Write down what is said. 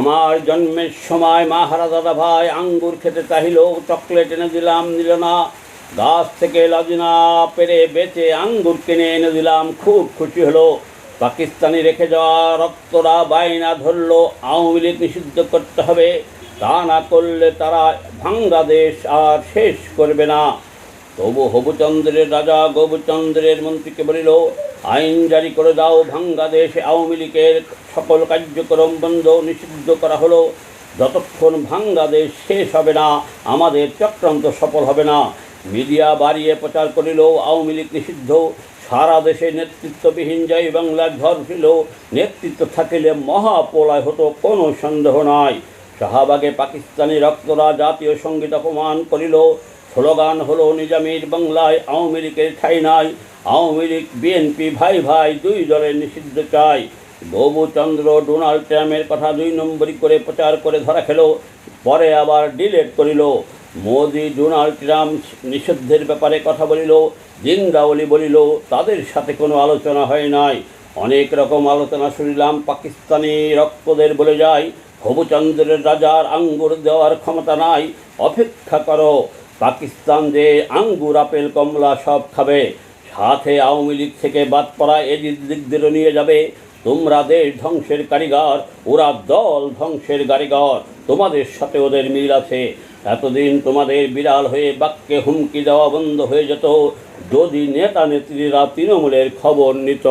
আমার জন্মের সময় মাহারা দাদা ভাই আঙ্গুর খেতে চাহিল, চকলেট এনে দিলাম, নিল না। গাছ থেকে লজনা পেরে বেচে আঙ্গুর কিনে এনে দিলাম, খুব খুশি হলো। পাকিস্তানি রেখে যাওয়া রক্তরা বাইনা ধরল, আওয়ামী লীগ নিষিদ্ধ করতে হবে। তা না করলে তারা বাংলাদেশ আর শেষ করবে না। তবু হবুচন্দ্রের রাজা গবুচন্দ্রের মন্ত্রীকে বলিল আইন জারি করে দাও বাংলাদেশে আওয়ামী লীগের সকল কার্যক্রম বন্ধ নিষিদ্ধ করা হলো। যতক্ষণ বাংলাদেশ শেষ হবে না, আমাদের চক্রান্ত সফল হবে না। মিডিয়া বাড়িয়ে প্রচার করিল আওয়ামী লীগ নিষিদ্ধ। সারা দেশে নেতৃত্ববিহীন জয় বাংলার ঝড় ছিল নেতৃত্ব থাকিলে মহাপলয় হতো কোনো সন্দেহ নাই। শাহবাগে পাকিস্তানি রক্তরা জাতীয় সংগীত অপমান করিল। স্লোগান হলো নিজামির বাংলায়, আওয়ামী লীগের ঠাই নাই। আওয়ামী লীগ, বিএনপি ভাই ভাই দুই দলের নিষিদ্ধ চাই। বাবুচন্দ্র ডোনাল্ড ট্রাম্পের কথা দুই নম্বরই করে প্রচার করে ধরা খেলো, পরে আবার ডিলেট করিল। মোদি, ডোনাল্ড ট্রাম্প নিষিদ্ধের ব্যাপারে কথা বলিল, জিন্দাওলি বলিল, তাদের সাথে কোনো আলোচনা হয় নাই। অনেক রকম আলোচনা শুনিলাম, পাকিস্তানি রক্তদের বলে যায়, হবুচন্দ্রের রাজার আঙ্গুর দেওয়ার ক্ষমতা নাই, অপেক্ষা করো। পাকিস্তান যে আঙ্গুর, আপেল, কমলা সব খাবে। সাথে আওয়ামী লীগ থেকে বাদ পড়া এজিদ লীগদেরও নিয়ে যাবে। তোমরা দেশ ধ্বংসের কারিগর, ওরা দল ধ্বংসের কারিগর। তোমাদের সাথে ওদের মিল আছে। এতদিন তোমাদের বিড়াল হয়ে বাক্যে হুমকি দেওয়া বন্ধ হয়ে যেত। যদি নেতা নেত্রীরা তৃণমূলের খবর নিত।